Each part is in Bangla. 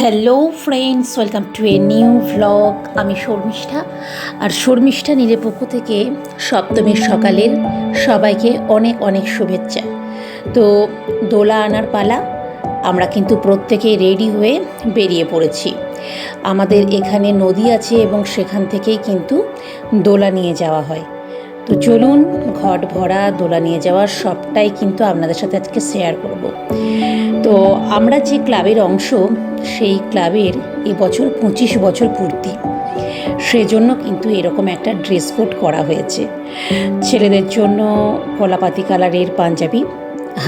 Hello friends welcome to a new vlog আমি শর্মিষ্ঠা। আর শর্মিষ্ঠা নীলের পক্ষ থেকে সপ্তমীর সকালের সবাইকে অনেক অনেক শুভেচ্ছা। তো দোলা আনার পালা, আমরা কিন্তু প্রত্যেকেই রেডি হয়ে বেরিয়ে পড়েছি। আমাদের এখানে নদী আছে এবং সেখান থেকেই কিন্তু দোলা নিয়ে যাওয়া হয়। তো চলুন ঘট ভরা দোলা নিয়ে যাওয়ার সবটাই কিন্তু আপনাদের সাথে আজকে শেয়ার করব। তো আমরা যে ক্লাবের অংশ, সেই ক্লাবের এবছর পঁচিশ বছর পূর্তি, সেজন্য কিন্তু এরকম একটা ড্রেস কোড করা হয়েছে। ছেলেদের জন্য কলাপাতি কালারের পাঞ্জাবি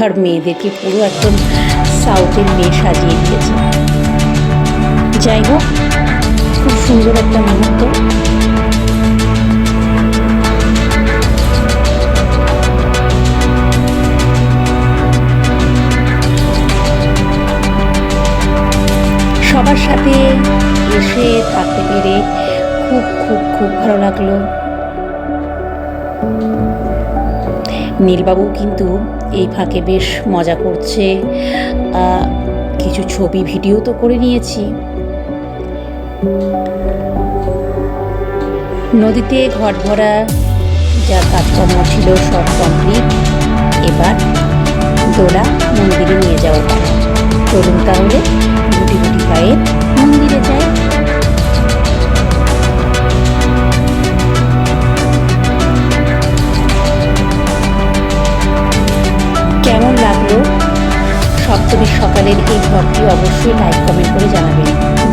আর মেয়েদেরকে পুরো একদম সাউথের মেয়ে সাজিয়ে দিয়েছে। যাই হোক, খুব সুন্দর একটা মুহূর্ত। সবার সাথে এসে থাকতে পেরে খুব খুব খুব ভালো লাগল। নীলবাবু কিন্তু এই ফাঁকে বেশ মজা করছে। কিছু ছবি, ভিডিও তো করে নিয়েছি। নদীতে ঘট ভরা যা কাজকর্ম ছিল সব কমপ্লিট এবার দোলা মন্দিরে নিয়ে যাওয়া। চলুন তাহলে তুমি সকালের এই ব্লগটি অবশ্যই লাইক কমেন্ট করে জানাবে।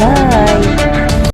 বাই